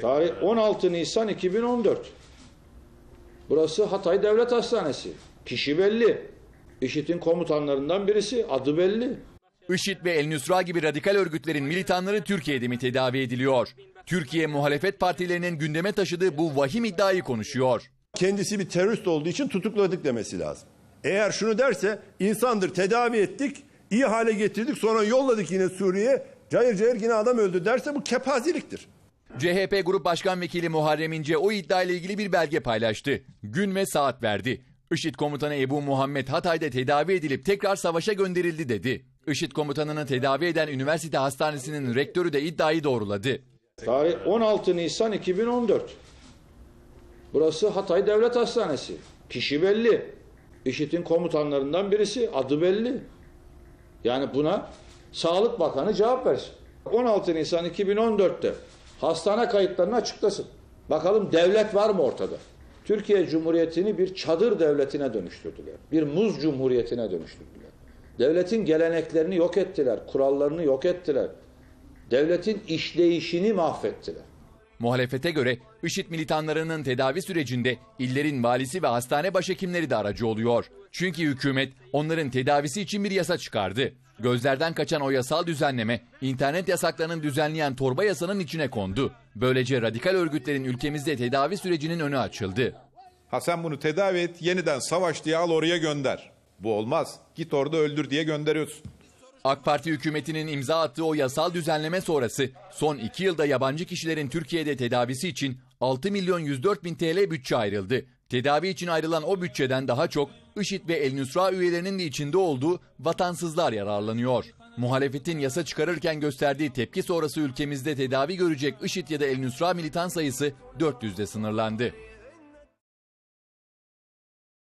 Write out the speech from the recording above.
Tarih 16 Nisan 2014. Burası Hatay Devlet Hastanesi. Kişi belli. IŞİD'in komutanlarından birisi. Adı belli. IŞİD ve El Nusra gibi radikal örgütlerin militanları Türkiye'de mi tedavi ediliyor? Türkiye muhalefet partilerinin gündeme taşıdığı bu vahim iddiayı konuşuyor. kendisi bir terörist olduğu için tutukladık demesi lazım. Eğer şunu derse insandır tedavi ettik, iyi hale getirdik sonra yolladık yine Suriye'ye cayır cayır yine adam öldü derse bu kepazeliktir. CHP Grup Başkan Vekili Muharrem İnce o iddiayla ilgili bir belge paylaştı. Gün ve saat verdi. IŞİD komutanı Ebu Muhammed Hatay'da tedavi edilip tekrar savaşa gönderildi dedi. IŞİD komutanını tedavi eden üniversite hastanesinin rektörü de iddiayı doğruladı. Tarih 16 Nisan 2014. Burası Hatay Devlet Hastanesi. Kişi belli. IŞİD'in komutanlarından birisi. Adı belli. Yani buna Sağlık Bakanı cevap versin. 16 Nisan 2014'te hastane kayıtlarını açıklasın. Bakalım devlet var mı ortada? Türkiye Cumhuriyeti'ni bir çadır devletine dönüştürdüler. Bir muz cumhuriyetine dönüştürdüler. Devletin geleneklerini yok ettiler, kurallarını yok ettiler. Devletin işleyişini mahvettiler. Muhalefete göre IŞİD militanlarının tedavi sürecinde illerin valisi ve hastane başhekimleri de aracı oluyor. Çünkü hükümet onların tedavisi için bir yasa çıkardı. Gözlerden kaçan o yasal düzenleme internet yasaklarının düzenleyen torba yasanın içine kondu. Böylece radikal örgütlerin ülkemizde tedavi sürecinin önü açıldı. Ha sen bunu tedavi et, yeniden savaş diye al oraya gönder. Bu olmaz. Git orada öldür diye gönderiyorsun. AK Parti hükümetinin imza attığı o yasal düzenleme sonrası son iki yılda yabancı kişilerin Türkiye'de tedavisi için 6 milyon 104 bin TL bütçe ayrıldı. Tedavi için ayrılan o bütçeden daha çok IŞİD ve El Nusra üyelerinin de içinde olduğu vatansızlar yararlanıyor. Muhalefetin yasa çıkarırken gösterdiği tepki sonrası ülkemizde tedavi görecek IŞİD ya da El Nusra militan sayısı 400'de sınırlandı.